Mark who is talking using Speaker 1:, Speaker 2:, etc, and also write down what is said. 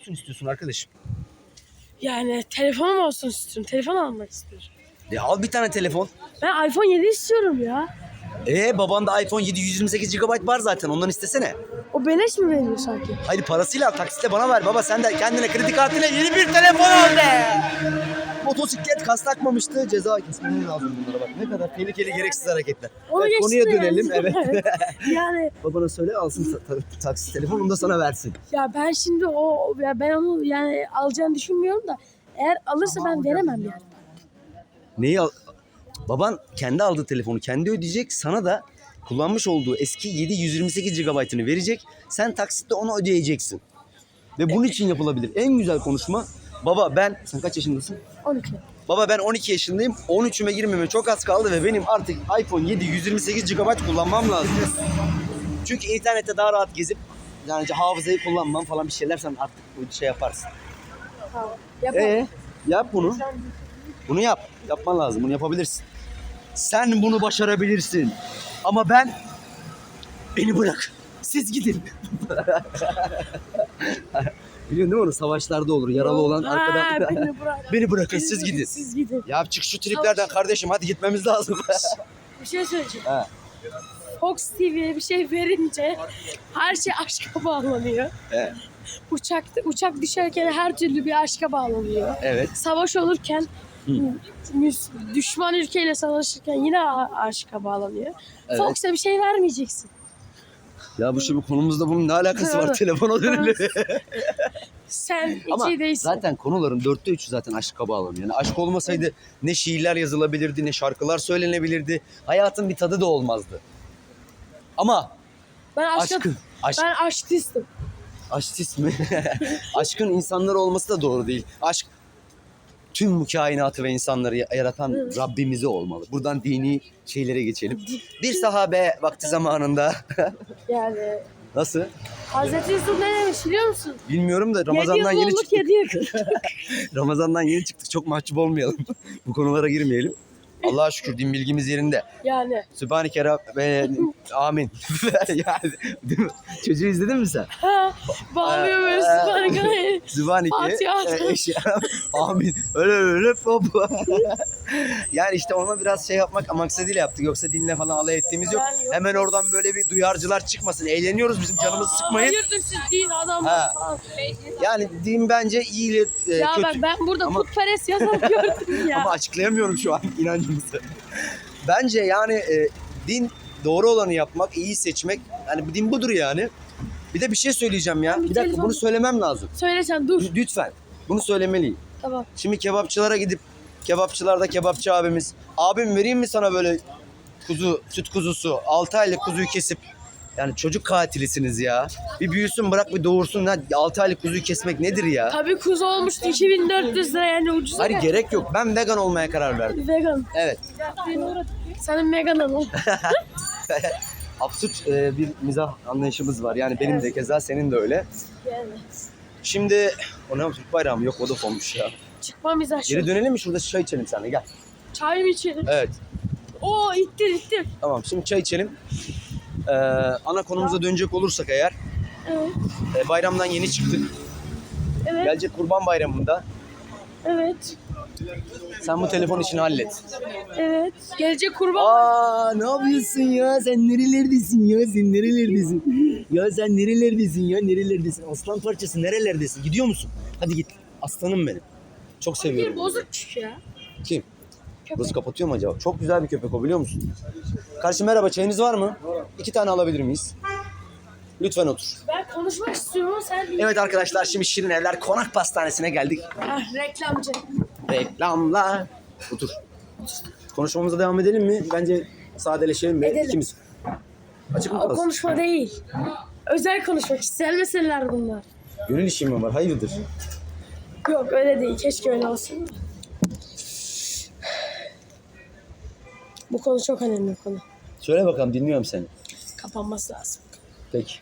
Speaker 1: olsun istiyorsun arkadaşım?
Speaker 2: Yani telefonum olsun istiyorum. Telefon almak istiyorum.
Speaker 1: E al bir tane telefon.
Speaker 2: Ben iPhone 7 istiyorum ya.
Speaker 1: E babanda iPhone 7 128 GB var zaten ondan istesene.
Speaker 2: O beleş mi veriyor sanki?
Speaker 1: Hayır parasıyla al taksitle bana ver baba sen de kendine kredi kartıyla yeni bir telefon al be. Motosiklet kas takmamıştı ceza kesmeni lazım bunlara bak ne kadar tehlikeli gereksiz hareketler.
Speaker 2: Onu
Speaker 1: Evet, konuya
Speaker 2: geçtim yani.
Speaker 1: dönelim evet.
Speaker 2: yani
Speaker 1: Babana söyle alsın ta- ta- taksi telefon onu da sana versin.
Speaker 2: ya ben şimdi o ya ben onu yani alacağını düşünmüyorum da eğer alırsa ben veremem yani.
Speaker 1: Neyi al? Baban kendi aldığı telefonu kendi ödeyecek. Sana da kullanmış olduğu eski 7 128 GB'ını verecek. Sen taksitle onu ödeyeceksin. Ve bunun için yapılabilir. En güzel konuşma. Baba ben, sen kaç yaşındasın?
Speaker 2: 12.
Speaker 1: Baba ben 12 yaşındayım. 13'üme girmeme çok az kaldı ve benim artık iPhone 7 128 GB kullanmam lazım. Çünkü internette daha rahat gezip yani hafızayı kullanmam falan bir şeyler sen artık bu şey yaparsın.
Speaker 2: Tamam.
Speaker 1: Ee, yap bunu. Bunu yap. Yapman lazım. Bunu yapabilirsin. Sen bunu başarabilirsin. Ama ben beni bırak. Siz gidin. Biliyorsun değil mi onu? Savaşlarda olur. Yaralı olan
Speaker 2: Ha,
Speaker 1: arkadan.
Speaker 2: beni bırak.
Speaker 1: beni bırakın siz gidin.
Speaker 2: Siz gidin.
Speaker 1: Ya çık şu triplerden kardeşim hadi gitmemiz lazım.
Speaker 2: Bir şey söyleyeceğim.
Speaker 1: Ha.
Speaker 2: Fox TV'ye bir şey verince her şey aşka bağlanıyor.
Speaker 1: Evet.
Speaker 2: Uçakta, uçak düşerken her türlü bir aşka bağlanıyor.
Speaker 1: evet.
Speaker 2: Savaş olurken müs- düşman ülkeyle savaşırken yine a- aşka bağlanıyor.
Speaker 1: Evet.
Speaker 2: Fox'a bir şey vermeyeceksin.
Speaker 1: Ya bu şimdi konumuzda bunun ne alakası var? Telefona dönelim.
Speaker 2: Sen
Speaker 1: Ama
Speaker 2: içi değilsin.
Speaker 1: zaten konuların dörtte üçü zaten aşka bağlanıyor. Yani aşk olmasaydı ne şiirler yazılabilirdi, ne şarkılar söylenebilirdi. Hayatın bir tadı da olmazdı. Ama
Speaker 2: ben aşka,
Speaker 1: aşkın, aşk,
Speaker 2: ben aştistim.
Speaker 1: aştist mi? Aşkın insanlar olması da doğru değil. Aşk tüm bu kainatı ve insanları yaratan
Speaker 2: Evet.
Speaker 1: Rabbimize olmalı. Buradan dini şeylere geçelim. Bir sahabe vakti zamanında
Speaker 2: Yani
Speaker 1: nasıl?
Speaker 2: Hazreti Yusuf ne demiş biliyor musun?
Speaker 1: Bilmiyorum da Ramazan'dan yeni çıktık. Ramazan'dan yeni çıktık. Çok mahcup olmayalım. Bu konulara girmeyelim. Allah'a şükür din bilgimiz yerinde.
Speaker 2: Yani
Speaker 1: Sübhaneke Rabbe amin. yani değil mi? Çocuğu izledin mi sen?
Speaker 2: ha, bağlıyor böyle
Speaker 1: Sübhaneke
Speaker 2: Fatiha.
Speaker 1: e, amin. Öyle öyle baba. yani işte ona biraz şey yapmak maksadıyla yaptık. Yoksa dinle falan alay ettiğimiz yok.
Speaker 2: Yok.
Speaker 1: Hemen oradan böyle bir duyarcılar çıkmasın. Eğleniyoruz bizim canımızı sıkmayın.
Speaker 2: Hayırdır siz din
Speaker 1: Ha.
Speaker 2: falan.
Speaker 1: Yani din bence iyi ile e,
Speaker 2: Ya
Speaker 1: kötü.
Speaker 2: bak ben burada
Speaker 1: Ama-
Speaker 2: putperest yazan gördüm ya.
Speaker 1: Ama açıklayamıyorum şu an inancımızı. Bence yani e, din doğru olanı yapmak, iyi seçmek. Yani din budur yani. Bir de bir şey söyleyeceğim ya.
Speaker 2: Bir
Speaker 1: Bir dakika
Speaker 2: telefon-
Speaker 1: bunu söylemem lazım.
Speaker 2: Söyle sen dur.
Speaker 1: L- Lütfen. Bunu söylemeliyim.
Speaker 2: Tamam.
Speaker 1: Şimdi kebapçılara gidip kebapçılarda kebapçı abimiz abim vereyim mi sana böyle kuzu süt kuzusu 6 aylık kuzuyu kesip yani çocuk katilisiniz ya. Bir büyüsün bırak bir doğursun. 6 aylık kuzuyu kesmek nedir ya?
Speaker 2: Tabii kuzu olmuştu 2400 lira yani ucuz.
Speaker 1: Hayır gerek yok. Ben vegan olmaya karar verdim.
Speaker 2: Vegan.
Speaker 1: Evet.
Speaker 2: Senin vegan ol.
Speaker 1: absürt e, bir mizah anlayışımız var. Yani benim de keza senin de öyle.
Speaker 2: Yani.
Speaker 1: Şimdi o ne Türk bayrağı mı? Yok Vodafone'muş ya.
Speaker 2: Çıkma mizah
Speaker 1: Geri dönelim mi? Şurada çay içelim seninle gel.
Speaker 2: Çay mı içelim?
Speaker 1: Evet.
Speaker 2: Oo ittir ittir.
Speaker 1: Tamam şimdi çay içelim. Ee, ana konumuza dönecek olursak eğer
Speaker 2: Evet.
Speaker 1: e, bayramdan yeni çıktık.
Speaker 2: Evet.
Speaker 1: Gelecek kurban bayramında
Speaker 2: Evet.
Speaker 1: sen bu telefon işini hallet.
Speaker 2: Evet. Gelecek kurban.
Speaker 1: Aa ne yapıyorsun ya? Sen nerelerdesin ya? Sen nerelerdesin? Ya sen nerelerdesin ya? Nerelerdesin? Aslan parçası nerelerdesin? Gidiyor musun? Hadi git. Aslanım benim. Çok seviyorum.
Speaker 2: Bir bozuk ya.
Speaker 1: Kim?
Speaker 2: Köpek.
Speaker 1: Burası kapatıyor mu acaba? Çok güzel bir köpek o biliyor musun? Kardeşim merhaba çayınız var mı? İki tane alabilir miyiz? Lütfen otur.
Speaker 2: Ben konuşmak istiyorum sen
Speaker 1: Evet arkadaşlar şimdi Şirin Evler Konak Pastanesi'ne geldik.
Speaker 2: Ah, reklamcı.
Speaker 1: Reklamlar. Otur. Konuşmamıza devam edelim mi? Bence sadeleşelim ve
Speaker 2: Edelim.
Speaker 1: ikimiz. Açık mı
Speaker 2: O
Speaker 1: kalsın?
Speaker 2: konuşma değil. Özel konuşma. Kişisel meseleler bunlar.
Speaker 1: Gönül işim mi var? Hayırdır?
Speaker 2: Yok öyle değil. Keşke öyle olsun. Bu konu çok önemli bir konu.
Speaker 1: Söyle bakalım dinliyorum seni.
Speaker 2: Kapanması lazım.
Speaker 1: Peki.